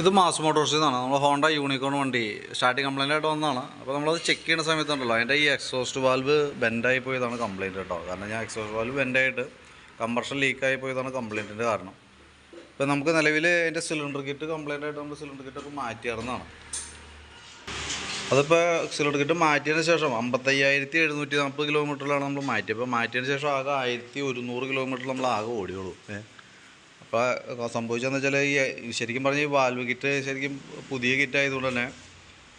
ഇത് മാസ് മോട്ടോഴ്സിൽ നിന്നാണ് നമ്മൾ ഹോണ്ട യൂണിക്കോൺ വണ്ടി സ്റ്റാർട്ടിങ് കംപ്ലൈന്റ് ആയിട്ട് വന്നതാണ്. അപ്പോൾ നമ്മളത് ചെക്ക് ചെയ്യുന്ന സമയത്തുണ്ടല്ലോ അതിന്റെ ഈ എക്സോസ്റ്റ് വാൽവ് ബെൻഡായി പോയതാണ് കംപ്ലൈന്റ് കേട്ടോ. കാരണം ഞാൻ എക്സോസ്റ്റ് വാൽവ് ബെൻഡായിട്ട് കമ്പർഷൻ ലീക്കായി പോയതാണ് കംപ്ലൈന്റിന്റെ കാരണം. ഇപ്പോൾ നമുക്ക് നിലവിൽ അതിന്റെ സിലിണ്ടർ കിറ്റ് കംപ്ലൈന്റ് ആയിട്ട് നമ്മൾ സിലിണ്ടർ കിറ്റൊക്കെ മാറ്റിയായിരുന്നതാണ് അതിപ്പോൾ സിലിണ്ടർ കിറ്റ് മാറ്റിയതിന് ശേഷം അമ്പത്തയ്യായിരത്തി എഴുന്നൂറ്റി നാൽപ്പത് കിലോമീറ്ററിലാണ് നമ്മൾ മാറ്റിയത്. അപ്പോൾ മാറ്റിയതിന് ശേഷം ആകെ ആയിരത്തി ഒരുന്നൂറ് കിലോമീറ്റർ നമ്മൾ ആകെ ഓടിയുള്ളൂ. ഏ അപ്പോൾ സംഭവിച്ചതെന്ന് വെച്ചാൽ ഈ ശരിക്കും പറഞ്ഞാൽ ഈ വാൽവ് കിറ്റ് ശരിക്കും പുതിയ കിറ്റ് ആയതുകൊണ്ട് തന്നെ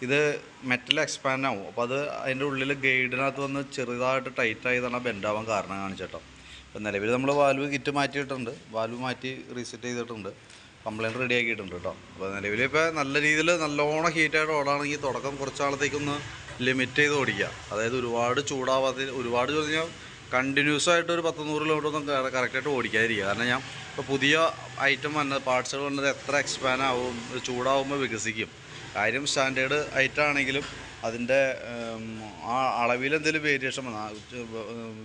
ഇത് മെറ്റൽ എക്സ്പാൻഡ് ആവും. അപ്പോൾ അത് അതിന്റെ ഉള്ളിൽ ഗൈഡിനകത്ത് വന്ന് ചെറുതായിട്ട് ടൈറ്റ് ആയതാണ് ബെൻഡ് ആവാൻ കാരണം കാണിച്ചേട്ടോ അപ്പോൾ നിലവിൽ നമ്മൾ വാൽവ് കിറ്റ് മാറ്റിയിട്ടുണ്ട് വാൽവ് മാറ്റി റീസെറ്റ് ചെയ്തിട്ടുണ്ട്. കംപ്ലൈന്റ് റെഡി ആക്കിയിട്ടുണ്ട് കേട്ടോ. അപ്പോൾ നിലവിൽ ഇപ്പോൾ നല്ല രീതിയിൽ നല്ലോണം ഹീറ്റായിട്ട് ഓടാണെങ്കിൽ തുടക്കം കുറച്ചാളത്തേക്കൊന്ന് ലിമിറ്റ് ചെയ്ത് ഓടിക്കുക. അതായത് ഒരുപാട് ചൂടാവാതെ ഒരുപാട് കഴിഞ്ഞാൽ കണ്ടിന്യൂസ് ആയിട്ട് ഒരു പത്ത് നൂറ് കിലോമീറ്റർ ഒന്നും കറക്റ്റായിട്ട് ഓടിക്കാതിരിക്കുക. കാരണം ഞാൻ ഇപ്പോൾ പുതിയ ഐറ്റം വന്നത് പാർട്സുകൾ വന്നത് എത്ര എക്സ്പാൻഡ് ആവും ചൂടാവുമ്പോൾ വികസിക്കും. കാര്യം സ്റ്റാൻഡേർഡ് ഐറ്റം ആണെങ്കിലും അതിന്റെ ആ അളവിൽ എന്തെങ്കിലും വേരിയേഷൻ വന്ന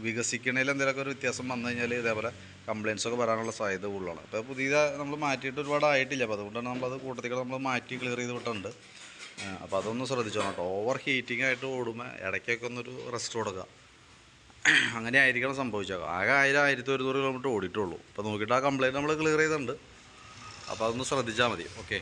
വികസിക്കണതിൽ എന്തെങ്കിലുമൊക്കെ ഒരു വ്യത്യാസം വന്നു കഴിഞ്ഞാൽ ഇതേപോലെ കംപ്ലയിൻസ് ഒക്കെ വരാനുള്ള സാധ്യത കൂടുതലാണ്. അപ്പോൾ പുതിയ നമ്മൾ മാറ്റിയിട്ട് ഒരുപാട് ആയിട്ടില്ല. അപ്പോൾ അതുകൊണ്ടാണ് നമ്മളത് കൂട്ടത്തിൽ നമ്മൾ മാറ്റി ക്ലിയർ ചെയ്ത് വിട്ടുണ്ട്. അപ്പോൾ അതൊന്ന് ശ്രദ്ധിച്ചോണം കേട്ടോ. ഓവർ ഹീറ്റിംഗ് ആയിട്ട് ഓടുമ്പോൾ ഇടയ്ക്കൊക്കെ ഒന്നൊരു റെസ്റ്റ് കൊടുക്കുക. അങ്ങനെ ആയിരിക്കണം സംഭവിച്ചത്. ആകെ ആയിരം ആയിരത്തി ഒരുന്നൂറ് കിലോമീറ്റർ ഓടിയിട്ടുള്ളൂ. അപ്പോൾ നോക്കിയിട്ട് ആ കംപ്ലയിന്റ് നമ്മൾ ക്ലിയർ ചെയ്തിട്ടുണ്ട്. അപ്പോൾ അതൊന്ന് ശ്രദ്ധിച്ചാൽ മതി. ഓക്കെ